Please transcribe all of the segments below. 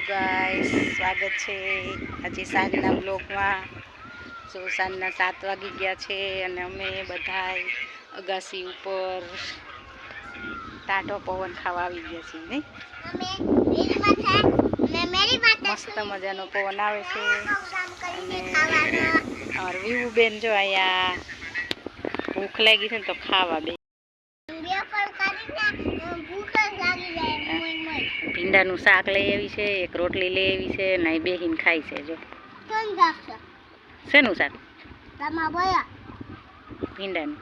Guys સ્વાગત છે આજે સાંજના બ્લોગમાં સો સાંજના સાત વાગી ગયા છે અને અમે બધાય અગાસી ઉપર ટાઢો પવન ખાવા આવી ગયા છીએ, નહીં? મસ્ત મજાનો પવન આવે છે. અને અમાર વિવુ બેન જો અહીંયા ભૂખ લાગી છે ને તો ખાવા બે ભીંડાનું શાક લઈ આવી છે એક રોટલી લઈ આવી છે ને અહીં બેહીને ખાય છે જો. શેનું શાક? ભીંડાનું.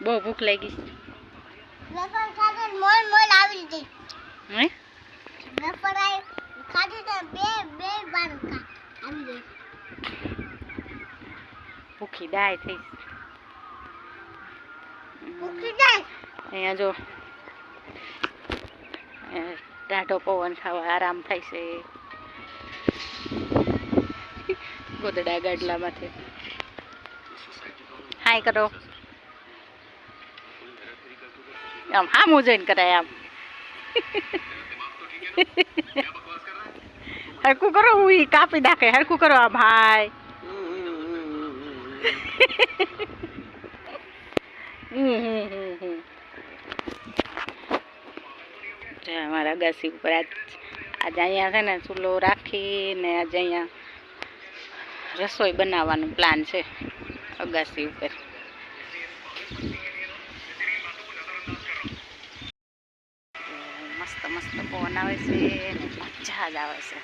બહુ ભૂખ લાગી. હે? ભૂખી દાય થઈ અહીંયા જો. ટાઢો પવન ખાવા આરામ થાય છે ગોદડા ગાડલામાંથી હાય કરો આમ હા જોઈને કરાય આમ હરકું કરો હું ઈ કાપી નાખે હરકું કરો આમ હાય જો અમારા અગાસી ઉપર. આજ, આજે અહીંયા છે ને ચૂલો રાખીને આજે અહીંયા રસોઈ બનાવવાનું પ્લાન છે, અગાસી ઉપર. મસ્ત મસ્ત પવન આવે છે મજા જ આવે છે.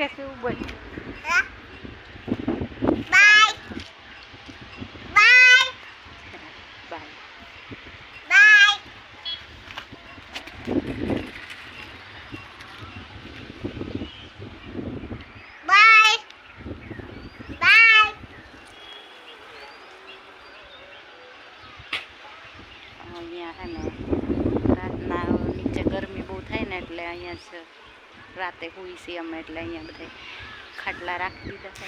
કહેશે એવું બોલ બાય અહીંયા છે ને રાતના નીચે ગરમી બહુ થાય ને એટલે અહીંયા જ રાતે હોઈ છીએ અમે એટલે અહીંયા બધા ખાટલા રાખી દીધા છે.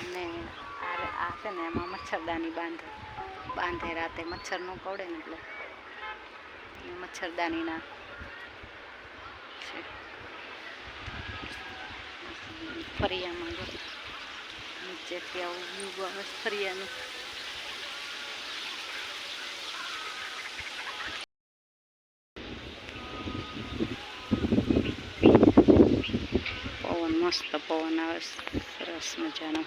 અને આ છે ને એમાં મચ્છરદાની બાંધે. બાંધે રાતે મચ્છર ન પડે ને એટલે. મચ્છરદાનીના ફરિયામાં નીચેથી આવું વ્યૂ આવે ફરિયાનું પવન મસ્ત પવન આવે સરસ મજાનો.